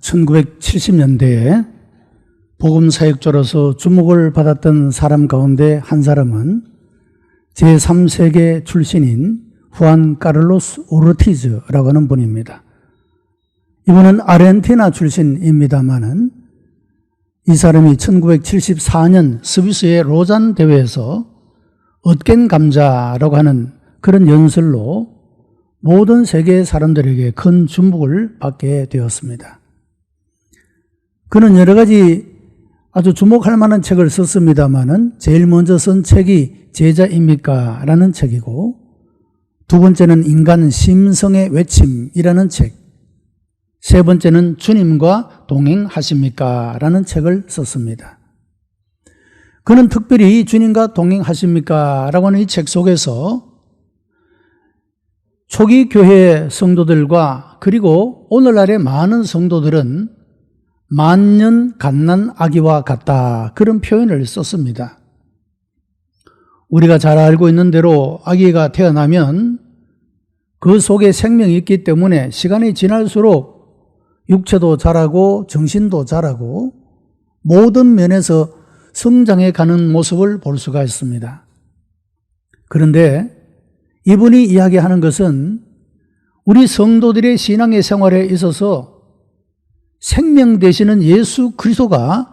1970년대에 복음사역자로서 주목을 받았던 사람 가운데 한 사람은 제3세계 출신인 후안 까를로스 오르티즈라고 하는 분입니다. 이분은 아르헨티나 출신입니다만은 이 사람이 1974년 스위스의 로잔 대회에서 얻겐 감자라고 하는 그런 연설로 모든 세계 사람들에게 큰 주목을 받게 되었습니다. 그는 여러 가지 아주 주목할 만한 책을 썼습니다만은 제일 먼저 쓴 책이 제자입니까? 라는 책이고 두 번째는 인간 심성의 외침이라는 책. 세 번째는 주님과 동행하십니까? 라는 책을 썼습니다. 그는 특별히 주님과 동행하십니까? 라고 하는 이 책 속에서 초기 교회 성도들과 그리고 오늘날의 많은 성도들은 만년 갓난 아기와 같다. 그런 표현을 썼습니다. 우리가 잘 알고 있는 대로 아기가 태어나면 그 속에 생명이 있기 때문에 시간이 지날수록 육체도 자라고 정신도 자라고 모든 면에서 성장해 가는 모습을 볼 수가 있습니다. 그런데 이분이 이야기하는 것은 우리 성도들의 신앙의 생활에 있어서 생명 되시는 예수 그리스도가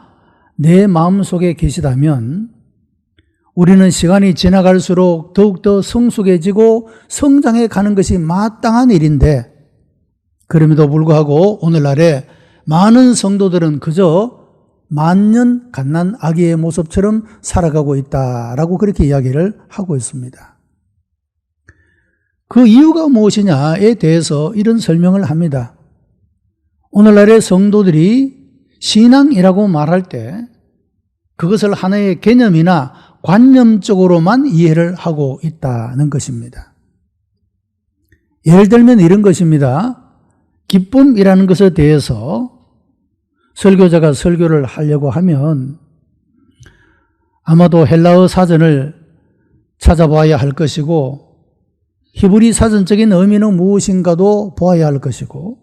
내 마음속에 계시다면 우리는 시간이 지나갈수록 더욱더 성숙해지고 성장해 가는 것이 마땅한 일인데 그럼에도 불구하고 오늘날에 많은 성도들은 그저 만년 갓난 아기의 모습처럼 살아가고 있다라고 그렇게 이야기를 하고 있습니다. 그 이유가 무엇이냐에 대해서 이런 설명을 합니다. 오늘날의 성도들이 신앙이라고 말할 때 그것을 하나의 개념이나 관념적으로만 이해를 하고 있다는 것입니다. 예를 들면 이런 것입니다. 기쁨이라는 것에 대해서 설교자가 설교를 하려고 하면 아마도 헬라어 사전을 찾아봐야 할 것이고 히브리 사전적인 의미는 무엇인가도 보아야 할 것이고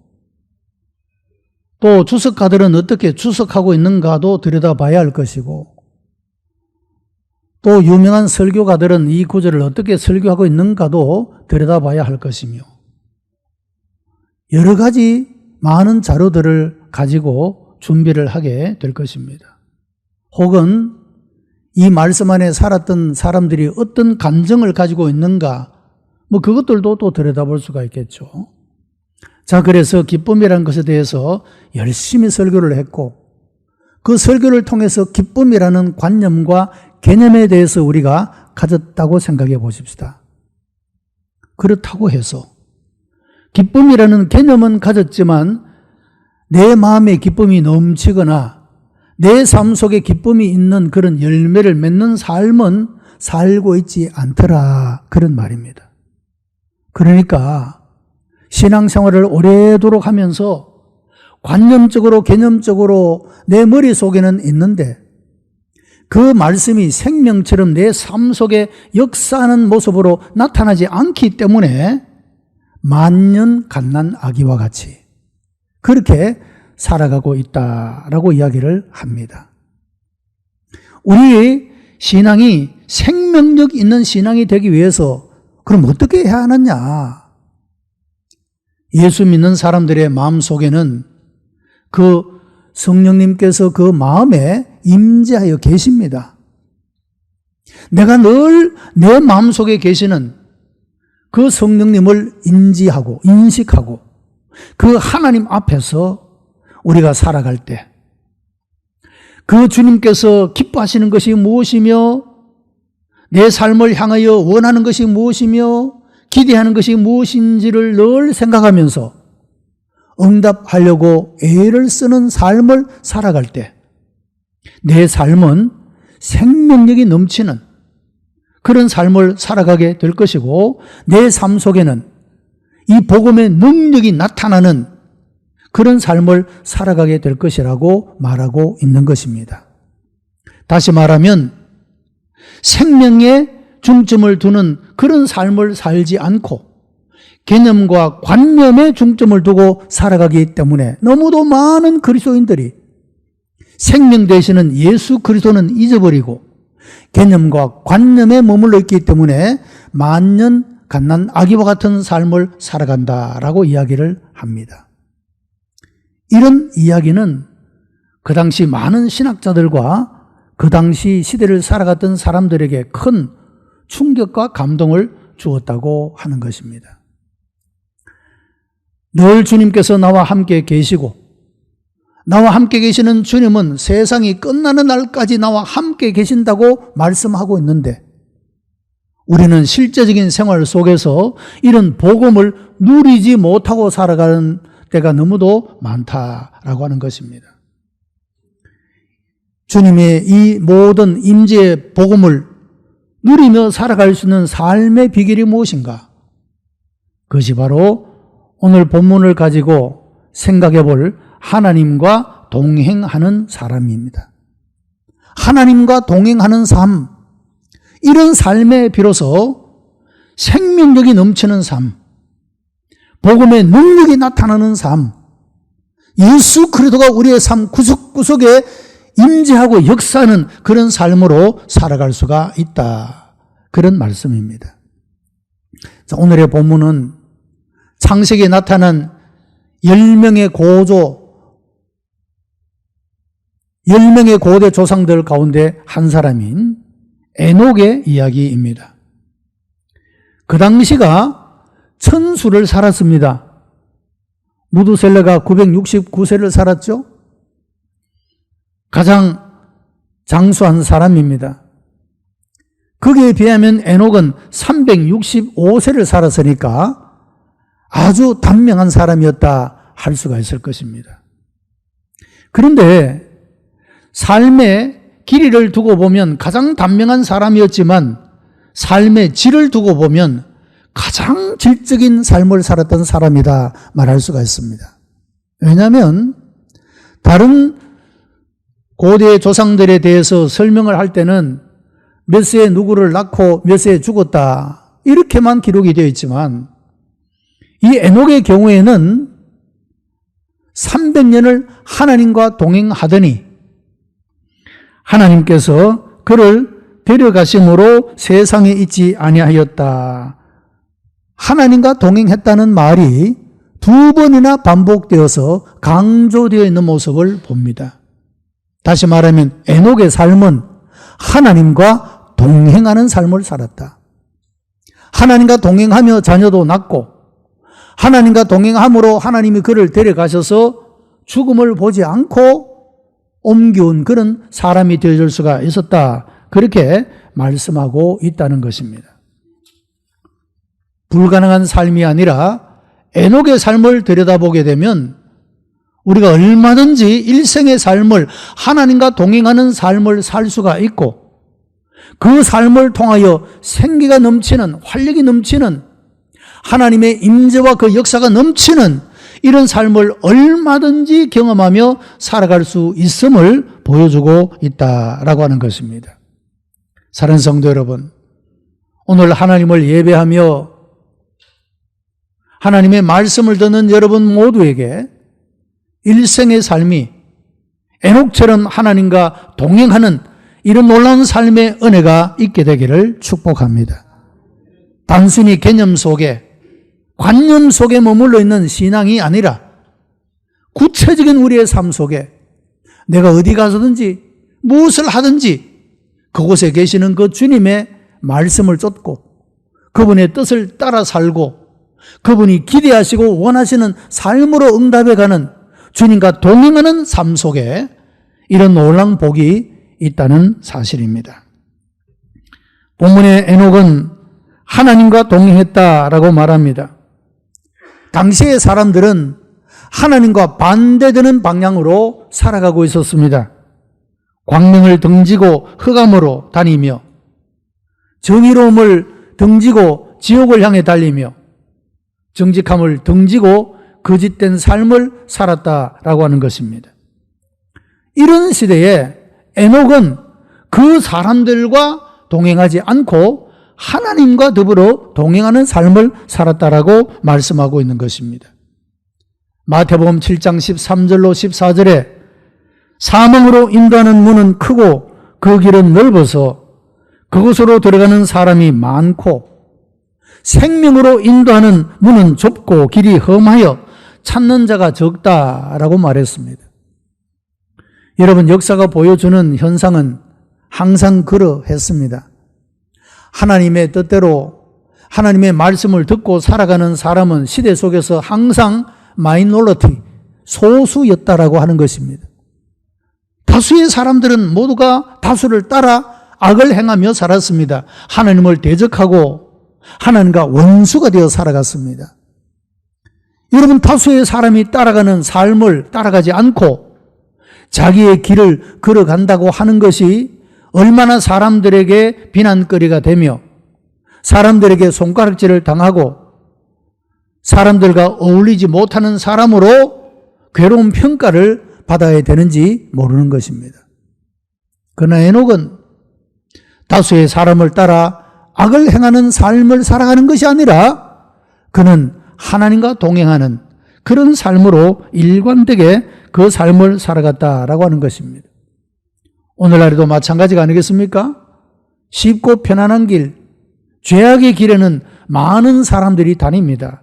또 주석가들은 어떻게 주석하고 있는가도 들여다봐야 할 것이고 또 유명한 설교가들은 이 구절을 어떻게 설교하고 있는가도 들여다봐야 할 것이며 여러 가지 많은 자료들을 가지고 준비를 하게 될 것입니다. 혹은 이 말씀 안에 살았던 사람들이 어떤 감정을 가지고 있는가 뭐 그것들도 또 들여다볼 수가 있겠죠. 자, 그래서 기쁨이라는 것에 대해서 열심히 설교를 했고, 그 설교를 통해서 기쁨이라는 관념과 개념에 대해서 우리가 가졌다고 생각해 보십시다. 그렇다고 해서, 기쁨이라는 개념은 가졌지만, 내 마음에 기쁨이 넘치거나, 내 삶 속에 기쁨이 있는 그런 열매를 맺는 삶은 살고 있지 않더라. 그런 말입니다. 그러니까, 신앙생활을 오래도록 하면서 관념적으로 개념적으로 내 머릿속에는 있는데 그 말씀이 생명처럼 내 삶 속에 역사하는 모습으로 나타나지 않기 때문에 만년 갓난 아기와 같이 그렇게 살아가고 있다라고 이야기를 합니다. 우리 신앙이 생명력 있는 신앙이 되기 위해서 그럼 어떻게 해야 하느냐? 예수 믿는 사람들의 마음 속에는 그 성령님께서 그 마음에 임재하여 계십니다. 내가 늘 내 마음 속에 계시는 그 성령님을 인지하고 인식하고 그 하나님 앞에서 우리가 살아갈 때 그 주님께서 기뻐하시는 것이 무엇이며 내 삶을 향하여 원하는 것이 무엇이며 기대하는 것이 무엇인지를 늘 생각하면서 응답하려고 애를 쓰는 삶을 살아갈 때 내 삶은 생명력이 넘치는 그런 삶을 살아가게 될 것이고 내 삶 속에는 이 복음의 능력이 나타나는 그런 삶을 살아가게 될 것이라고 말하고 있는 것입니다. 다시 말하면 생명의 중점을 두는 그런 삶을 살지 않고 개념과 관념에 중점을 두고 살아가기 때문에 너무도 많은 그리스도인들이 생명 되시는 예수 그리스도는 잊어버리고 개념과 관념에 머물러 있기 때문에 만년 갓난 아기와 같은 삶을 살아간다라고 이야기를 합니다. 이런 이야기는 그 당시 많은 신학자들과 그 당시 시대를 살아갔던 사람들에게 큰 충격과 감동을 주었다고 하는 것입니다. 늘 주님께서 나와 함께 계시고 나와 함께 계시는 주님은 세상이 끝나는 날까지 나와 함께 계신다고 말씀하고 있는데 우리는 실제적인 생활 속에서 이런 복음을 누리지 못하고 살아가는 때가 너무도 많다라고 하는 것입니다. 주님의 이 모든 임재의 복음을 누리며 살아갈 수 있는 삶의 비결이 무엇인가? 그것이 바로 오늘 본문을 가지고 생각해 볼 하나님과 동행하는 사람입니다. 하나님과 동행하는 삶, 이런 삶에 비로소 생명력이 넘치는 삶, 복음의 능력이 나타나는 삶, 예수 그리스도가 우리의 삶 구석구석에 임재하고 역사하는 그런 삶으로 살아갈 수가 있다. 그런 말씀입니다. 자, 오늘의 본문은 창세기에 나타난 10명의 고조, 10명의 고대 조상들 가운데 한 사람인 에녹의 이야기입니다. 그 당시가 천수를 살았습니다. 무두셀레가 969세를 살았죠? 가장 장수한 사람입니다. 거기에 비하면 에녹은 365세를 살았으니까 아주 단명한 사람이었다 할 수가 있을 것입니다. 그런데 삶의 길이를 두고 보면 가장 단명한 사람이었지만 삶의 질을 두고 보면 가장 질적인 삶을 살았던 사람이다 말할 수가 있습니다. 왜냐하면 다른 고대 조상들에 대해서 설명을 할 때는 몇 세에 누구를 낳고 몇 세에 죽었다 이렇게만 기록이 되어 있지만 이 에녹의 경우에는 300년을 하나님과 동행하더니 하나님께서 그를 데려가심으로 세상에 있지 아니하였다. 하나님과 동행했다는 말이 두 번이나 반복되어서 강조되어 있는 모습을 봅니다. 다시 말하면 에녹의 삶은 하나님과 동행하는 삶을 살았다. 하나님과 동행하며 자녀도 낳고 하나님과 동행함으로 하나님이 그를 데려가셔서 죽음을 보지 않고 옮겨온 그런 사람이 되어줄 수가 있었다. 그렇게 말씀하고 있다는 것입니다. 불가능한 삶이 아니라 에녹의 삶을 들여다보게 되면 우리가 얼마든지 일생의 삶을 하나님과 동행하는 삶을 살 수가 있고 그 삶을 통하여 생기가 넘치는 활력이 넘치는 하나님의 임재와 그 역사가 넘치는 이런 삶을 얼마든지 경험하며 살아갈 수 있음을 보여주고 있다라고 하는 것입니다. 사랑하는 성도 여러분, 오늘 하나님을 예배하며 하나님의 말씀을 듣는 여러분 모두에게 일생의 삶이 에녹처럼 하나님과 동행하는 이런 놀라운 삶의 은혜가 있게 되기를 축복합니다. 단순히 개념 속에 관념 속에 머물러 있는 신앙이 아니라 구체적인 우리의 삶 속에 내가 어디 가서든지 무엇을 하든지 그곳에 계시는 그 주님의 말씀을 쫓고 그분의 뜻을 따라 살고 그분이 기대하시고 원하시는 삶으로 응답해 가는 주님과 동행하는 삶 속에 이런 놀라운 복이 있다는 사실입니다. 본문의 에녹은 하나님과 동행했다라고 말합니다. 당시의 사람들은 하나님과 반대되는 방향으로 살아가고 있었습니다. 광명을 등지고 흑암으로 다니며 정의로움을 등지고 지옥을 향해 달리며 정직함을 등지고 거짓된 삶을 살았다라고 하는 것입니다. 이런 시대에 에녹은 그 사람들과 동행하지 않고 하나님과 더불어 동행하는 삶을 살았다라고 말씀하고 있는 것입니다. 마태복음 7장 13절로 14절에 사망으로 인도하는 문은 크고 그 길은 넓어서 그곳으로 들어가는 사람이 많고 생명으로 인도하는 문은 좁고 길이 험하여 찾는 자가 적다라고 말했습니다. 여러분 역사가 보여주는 현상은 항상 그러했습니다. 하나님의 뜻대로 하나님의 말씀을 듣고 살아가는 사람은 시대 속에서 항상 마이노리티, 소수였다라고 하는 것입니다. 다수의 사람들은 모두가 다수를 따라 악을 행하며 살았습니다. 하나님을 대적하고 하나님과 원수가 되어 살아갔습니다. 여러분, 다수의 사람이 따라가는 삶을 따라가지 않고 자기의 길을 걸어간다고 하는 것이 얼마나 사람들에게 비난거리가 되며 사람들에게 손가락질을 당하고 사람들과 어울리지 못하는 사람으로 괴로운 평가를 받아야 되는지 모르는 것입니다. 그러나 에녹은 다수의 사람을 따라 악을 행하는 삶을 살아가는 것이 아니라 그는 하나님과 동행하는 그런 삶으로 일관되게 그 삶을 살아갔다라고 하는 것입니다. 오늘날에도 마찬가지가 아니겠습니까? 쉽고 편안한 길, 죄악의 길에는 많은 사람들이 다닙니다.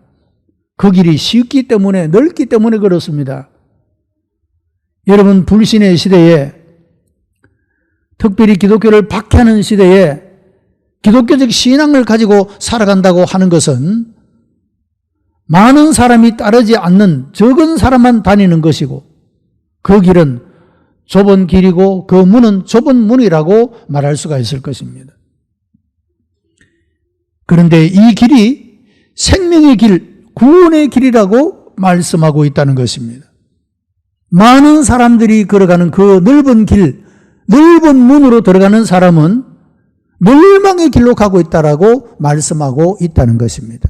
그 길이 쉽기 때문에, 넓기 때문에 그렇습니다. 여러분, 불신의 시대에, 특별히 기독교를 박해하는 시대에 기독교적 신앙을 가지고 살아간다고 하는 것은 많은 사람이 따르지 않는 적은 사람만 다니는 것이고 그 길은 좁은 길이고 그 문은 좁은 문이라고 말할 수가 있을 것입니다. 그런데 이 길이 생명의 길, 구원의 길이라고 말씀하고 있다는 것입니다. 많은 사람들이 걸어가는 그 넓은 길, 넓은 문으로 들어가는 사람은 멸망의 길로 가고 있다라고 말씀하고 있다는 것입니다.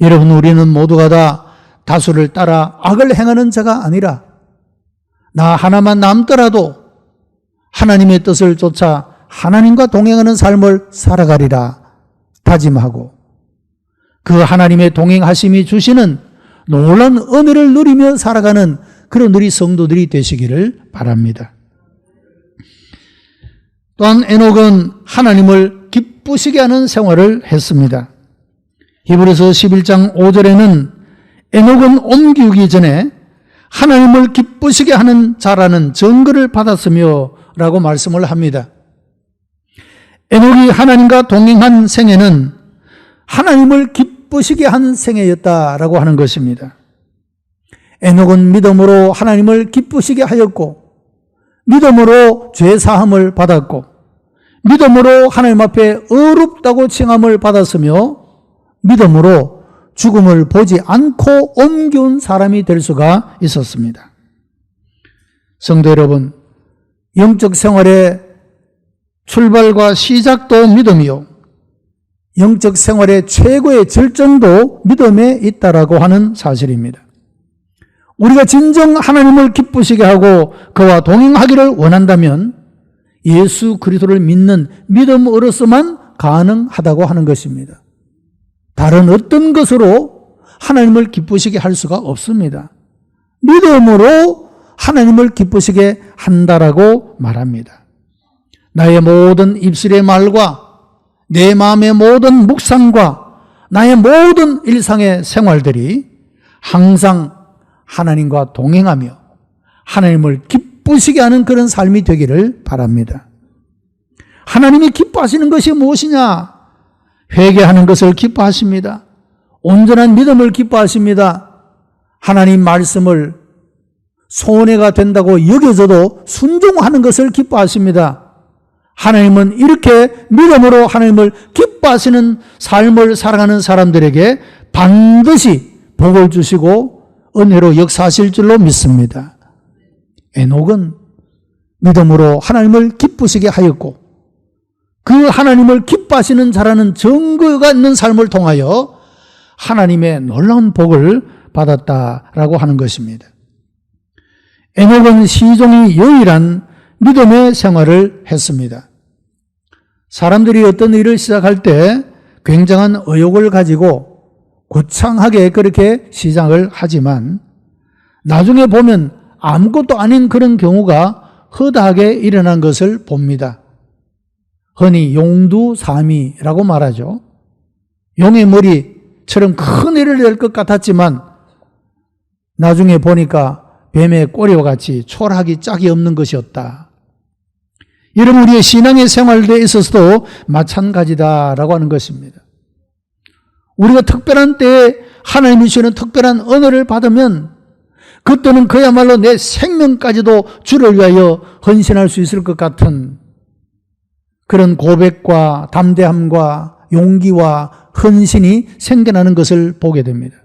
여러분, 우리는 모두가 다 다수를 따라 악을 행하는 자가 아니라 나 하나만 남더라도 하나님의 뜻을 쫓아 하나님과 동행하는 삶을 살아가리라 다짐하고 그 하나님의 동행하심이 주시는 놀란 은혜를 누리며 살아가는 그런 우리 성도들이 되시기를 바랍니다. 또한 에녹은 하나님을 기쁘시게 하는 생활을 했습니다. 히브리서 11장 5절에는 에녹은 옮기기 전에 하나님을 기쁘시게 하는 자라는 증거를 받았으며 라고 말씀을 합니다. 에녹이 하나님과 동행한 생애는 하나님을 기쁘시게 한 생애였다라고 하는 것입니다. 에녹은 믿음으로 하나님을 기쁘시게 하였고 믿음으로 죄 사함을 받았고 믿음으로 하나님 앞에 어렵다고 칭함을 받았으며 믿음으로 죽음을 보지 않고 옮겨온 사람이 될 수가 있었습니다. 성도 여러분, 영적 생활의 출발과 시작도 믿음이요. 영적 생활의 최고의 절정도 믿음에 있다라고 하는 사실입니다. 우리가 진정 하나님을 기쁘시게 하고 그와 동행하기를 원한다면 예수 그리스도를 믿는 믿음으로서만 가능하다고 하는 것입니다. 다른 어떤 것으로 하나님을 기쁘시게 할 수가 없습니다. 믿음으로 하나님을 기쁘시게 한다라고 말합니다. 나의 모든 입술의 말과 내 마음의 모든 묵상과 나의 모든 일상의 생활들이 항상 하나님과 동행하며 하나님을 기쁘시게 하는 그런 삶이 되기를 바랍니다. 하나님이 기뻐하시는 것이 무엇이냐? 회개하는 것을 기뻐하십니다. 온전한 믿음을 기뻐하십니다. 하나님 말씀을 손해가 된다고 여겨져도 순종하는 것을 기뻐하십니다. 하나님은 이렇게 믿음으로 하나님을 기뻐하시는 삶을 살아가는 사람들에게 반드시 복을 주시고 은혜로 역사하실 줄로 믿습니다. 에녹은 믿음으로 하나님을 기쁘시게 하였고 그 하나님을 기뻐하시는 자라는 증거가 있는 삶을 통하여 하나님의 놀라운 복을 받았다라고 하는 것입니다. 에녹은 시종이 유일한 믿음의 생활을 했습니다. 사람들이 어떤 일을 시작할 때 굉장한 의욕을 가지고 고창하게 그렇게 시작을 하지만 나중에 보면 아무것도 아닌 그런 경우가 허다하게 일어난 것을 봅니다. 흔히 용두사미라고 말하죠. 용의 머리처럼 큰 일을 낼것 같았지만 나중에 보니까 뱀의 꼬리와 같이 초라하기 짝이 없는 것이었다. 이런 우리의 신앙의 생활에 있어서도 마찬가지다라고 하는 것입니다. 우리가 특별한 때에 하나님이 주는 특별한 언어를 받으면 그때는 그야말로 내 생명까지도 주를 위하여 헌신할 수 있을 것 같은 그런 고백과 담대함과 용기와 헌신이 생겨나는 것을 보게 됩니다.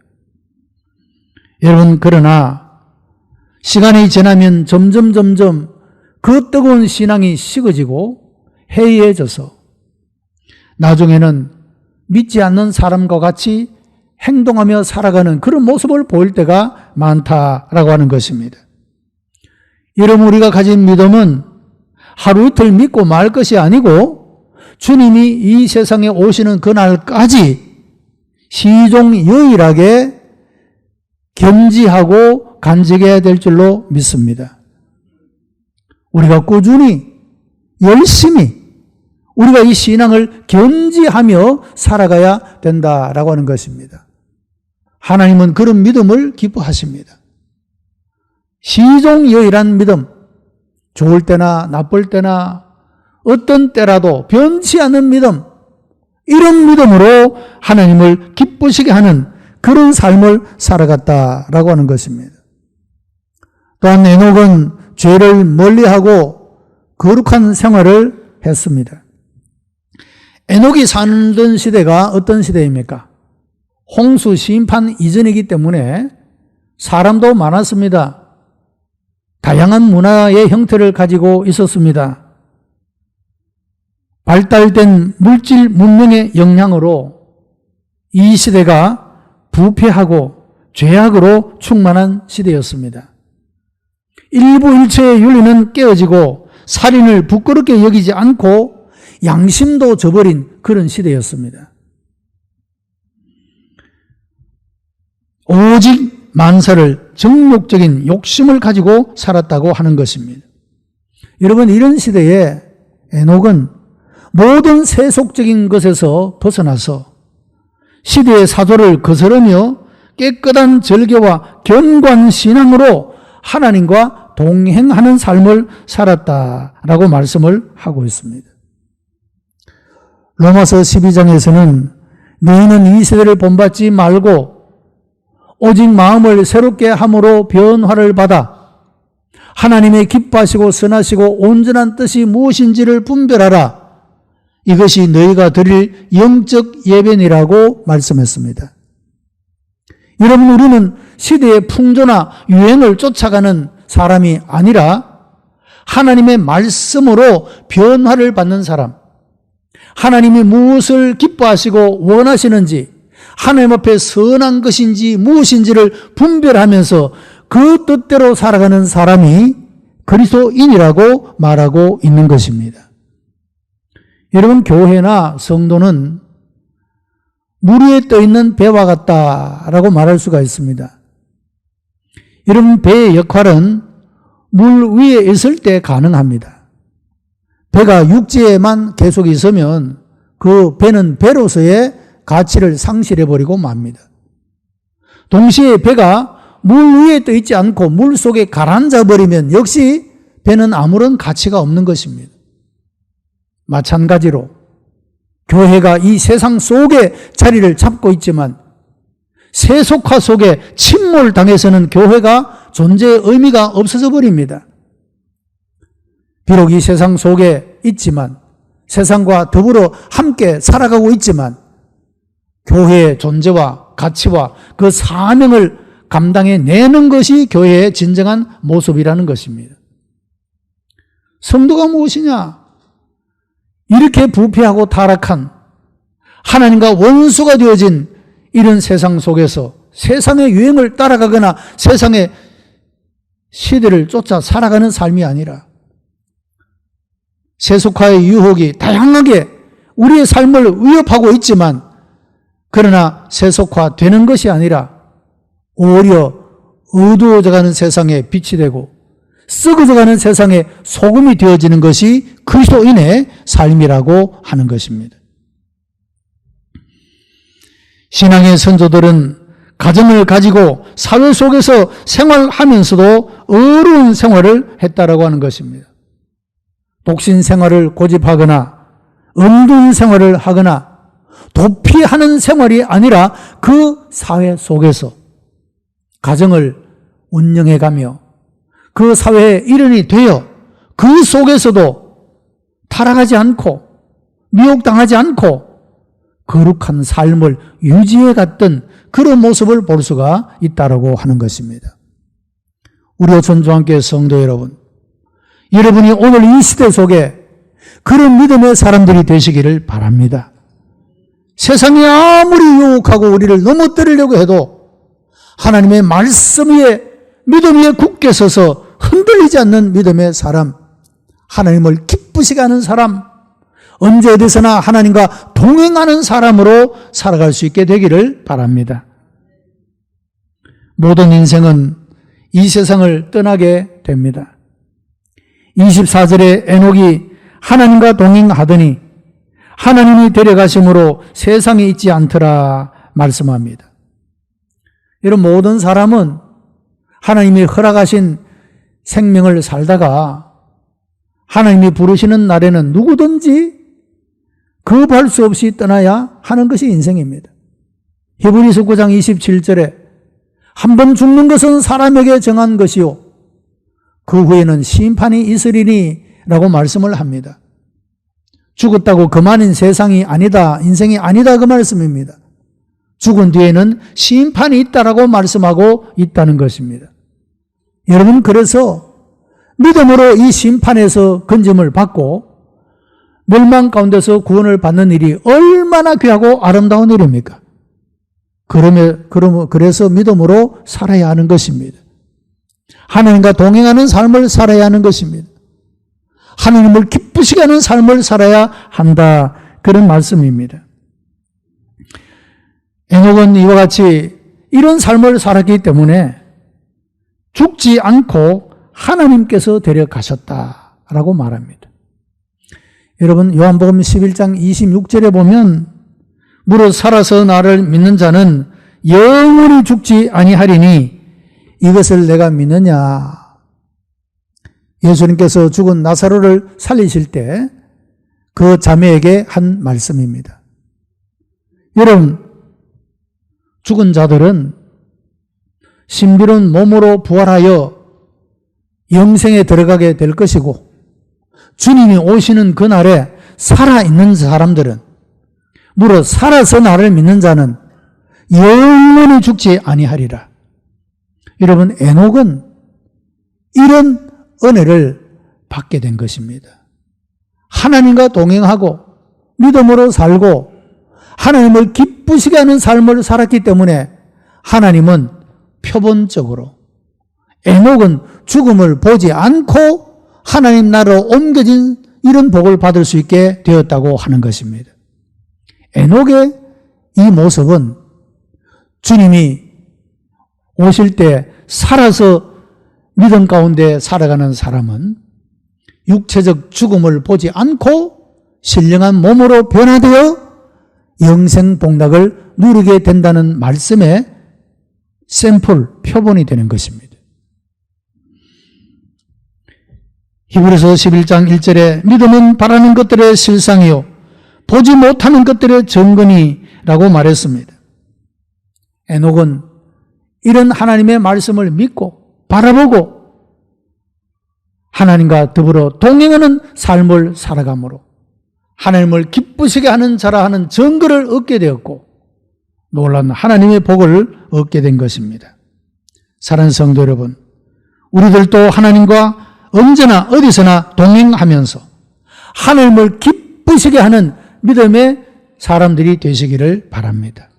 여러분, 그러나 시간이 지나면 점점 점점 그 뜨거운 신앙이 식어지고 해이해져서 나중에는 믿지 않는 사람과 같이 행동하며 살아가는 그런 모습을 보일 때가 많다라고 하는 것입니다. 여러분, 우리가 가진 믿음은 하루 이틀 믿고 말 것이 아니고 주님이 이 세상에 오시는 그날까지 시종 유일하게 겸지하고 간직해야 될 줄로 믿습니다. 우리가 꾸준히 열심히 우리가 이 신앙을 견지하며 살아가야 된다라고 하는 것입니다. 하나님은 그런 믿음을 기뻐하십니다. 시종여일한 믿음, 좋을 때나 나쁠 때나 어떤 때라도 변치 않는 믿음, 이런 믿음으로 하나님을 기쁘시게 하는 그런 삶을 살아갔다라고 하는 것입니다. 또한 에녹은 죄를 멀리하고 거룩한 생활을 했습니다. 에녹이 살던 시대가 어떤 시대입니까? 홍수 심판 이전이기 때문에 사람도 많았습니다. 다양한 문화의 형태를 가지고 있었습니다. 발달된 물질 문명의 영향으로 이 시대가 부패하고 죄악으로 충만한 시대였습니다. 일부 일체의 윤리는 깨어지고 살인을 부끄럽게 여기지 않고 양심도 저버린 그런 시대였습니다. 오직 만사를 정욕적인 욕심을 가지고 살았다고 하는 것입니다. 여러분 이런 시대에 에녹은 모든 세속적인 것에서 벗어나서 시대의 사조를 거스르며 깨끗한 절개와 견고한 신앙으로 하나님과 동행하는 삶을 살았다라고 말씀을 하고 있습니다. 로마서 12장에서는 너희는 이 세대를 본받지 말고 오직 마음을 새롭게 함으로 변화를 받아 하나님의 기뻐하시고 선하시고 온전한 뜻이 무엇인지를 분별하라. 이것이 너희가 드릴 영적 예배니라고 말씀했습니다. 여러분, 우리는 시대의 풍조나 유행을 쫓아가는 사람이 아니라 하나님의 말씀으로 변화를 받는 사람, 하나님이 무엇을 기뻐하시고 원하시는지, 하나님 앞에 선한 것인지 무엇인지를 분별하면서 그 뜻대로 살아가는 사람이 그리스도인이라고 말하고 있는 것입니다. 여러분, 교회나 성도는 물 위에 떠 있는 배와 같다라고 말할 수가 있습니다. 여러분, 배의 역할은 물 위에 있을 때 가능합니다. 배가 육지에만 계속 있으면 그 배는 배로서의 가치를 상실해버리고 맙니다. 동시에 배가 물 위에 떠 있지 않고 물 속에 가라앉아 버리면 역시 배는 아무런 가치가 없는 것입니다. 마찬가지로 교회가 이 세상 속에 자리를 잡고 있지만 세속화 속에 침몰당해서는 교회가 존재의 의미가 없어져 버립니다. 비록 이 세상 속에 있지만 세상과 더불어 함께 살아가고 있지만 교회의 존재와 가치와 그 사명을 감당해 내는 것이 교회의 진정한 모습이라는 것입니다. 성도가 무엇이냐? 이렇게 부패하고 타락한 하나님과 원수가 되어진 이런 세상 속에서 세상의 유행을 따라가거나 세상의 시대를 쫓아 살아가는 삶이 아니라 세속화의 유혹이 다양하게 우리의 삶을 위협하고 있지만 그러나 세속화되는 것이 아니라 오히려 어두워져가는 세상에 빛이 되고 썩어져가는 세상에 소금이 되어지는 것이 그리스도인의 삶이라고 하는 것입니다. 신앙의 선조들은 가정을 가지고 사회 속에서 생활하면서도 어려운 생활을 했다라고 하는 것입니다. 독신 생활을 고집하거나 은둔 생활을 하거나 도피하는 생활이 아니라 그 사회 속에서 가정을 운영해 가며 그 사회의 일원이 되어 그 속에서도 타락하지 않고 미혹당하지 않고 거룩한 삶을 유지해 갔던 그런 모습을 볼 수가 있다라고 하는 것입니다. 우리 오천중학교 성도 여러분, 여러분이 오늘 이 시대 속에 그런 믿음의 사람들이 되시기를 바랍니다. 세상이 아무리 유혹하고 우리를 넘어뜨리려고 해도 하나님의 말씀 위에 믿음 위에 굳게 서서 흔들리지 않는 믿음의 사람, 하나님을 기쁘시게 하는 사람, 언제 어디서나 하나님과 동행하는 사람으로 살아갈 수 있게 되기를 바랍니다. 모든 인생은 이 세상을 떠나게 됩니다. 24절에 에녹이 하나님과 동행하더니 하나님이 데려가심으로 세상에 있지 않더라 말씀합니다. 이런 모든 사람은 하나님이 허락하신 생명을 살다가 하나님이 부르시는 날에는 누구든지 거부할 수 없이 떠나야 하는 것이 인생입니다. 히브리서 9장 27절에 한 번 죽는 것은 사람에게 정한 것이요. 그 후에는 심판이 있으리니 라고 말씀을 합니다. 죽었다고 그만인 세상이 아니다, 인생이 아니다 그 말씀입니다. 죽은 뒤에는 심판이 있다라고 말씀하고 있다는 것입니다. 여러분 그래서 믿음으로 이 심판에서 건짐을 받고 멸망 가운데서 구원을 받는 일이 얼마나 귀하고 아름다운 일입니까? 그러면, 그러면, 그래서 믿음으로 살아야 하는 것입니다. 하나님과 동행하는 삶을 살아야 하는 것입니다. 하나님을 기쁘시게 하는 삶을 살아야 한다. 그런 말씀입니다. 에녹은 이와 같이 이런 삶을 살았기 때문에 죽지 않고 하나님께서 데려가셨다라고 말합니다. 여러분 요한복음 11장 26절에 보면 무릇 살아서 나를 믿는 자는 영원히 죽지 아니하리니 이것을 내가 믿느냐 예수님께서 죽은 나사로를 살리실 때 그 자매에게 한 말씀입니다. 여러분 죽은 자들은 신비로운 몸으로 부활하여 영생에 들어가게 될 것이고 주님이 오시는 그날에 살아있는 사람들은 무릇 살아서 나를 믿는 자는 영원히 죽지 아니하리라. 여러분 에녹은 이런 은혜를 받게 된 것입니다. 하나님과 동행하고 믿음으로 살고 하나님을 기쁘시게 하는 삶을 살았기 때문에 하나님은 표본적으로 에녹은 죽음을 보지 않고 하나님 나라로 옮겨진 이런 복을 받을 수 있게 되었다고 하는 것입니다. 에녹의 이 모습은 주님이 오실 때 살아서 믿음 가운데 살아가는 사람은 육체적 죽음을 보지 않고 신령한 몸으로 변화되어 영생 복락을 누리게 된다는 말씀의 샘플, 표본이 되는 것입니다. 히브리서 11장 1절에 믿음은 바라는 것들의 실상이요 보지 못하는 것들의 정근이라고 말했습니다. 에녹은 이런 하나님의 말씀을 믿고 바라보고 하나님과 더불어 동행하는 삶을 살아감으로 하나님을 기쁘시게 하는 자라 하는 증거를 얻게 되었고 놀란 하나님의 복을 얻게 된 것입니다. 사랑하는 성도 여러분, 우리들도 하나님과 언제나 어디서나 동행하면서 하나님을 기쁘시게 하는 믿음의 사람들이 되시기를 바랍니다.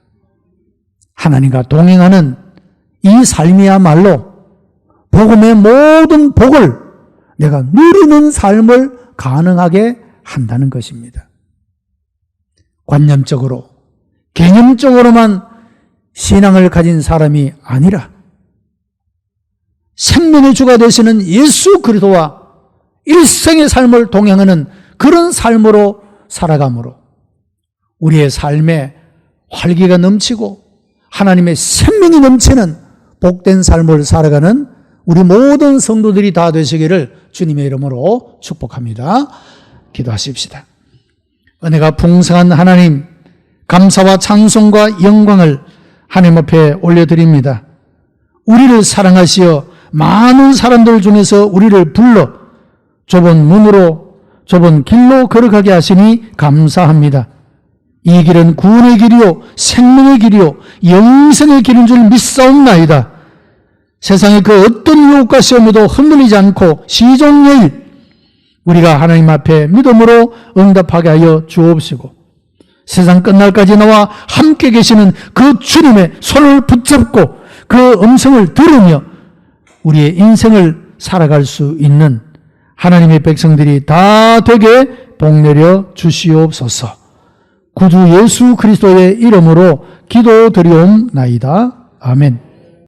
하나님과 동행하는 이 삶이야말로 복음의 모든 복을 내가 누리는 삶을 가능하게 한다는 것입니다. 관념적으로, 개념적으로만 신앙을 가진 사람이 아니라 생명의 주가 되시는 예수 그리스도와 일생의 삶을 동행하는 그런 삶으로 살아감으로 우리의 삶에 활기가 넘치고 하나님의 생명이 넘치는 복된 삶을 살아가는 우리 모든 성도들이 다 되시기를 주님의 이름으로 축복합니다. 기도하십시다. 은혜가 풍성한 하나님, 감사와 찬송과 영광을 하나님 앞에 올려드립니다. 우리를 사랑하시어 많은 사람들 중에서 우리를 불러 좁은 문으로 좁은 길로 걸어가게 하시니 감사합니다. 이 길은 구원의 길이요 생명의 길이요 영생의 길인 줄 믿사옵나이다. 세상의 그 어떤 유혹과 시험에도 흔들리지 않고 시종일 우리가 하나님 앞에 믿음으로 응답하게 하여 주옵시고 세상 끝날까지 나와 함께 계시는 그 주님의 손을 붙잡고 그 음성을 들으며 우리의 인생을 살아갈 수 있는 하나님의 백성들이 다 되게 복내려 주시옵소서. 구주 예수 그리스도의 이름으로 기도드리옵나이다. 아멘.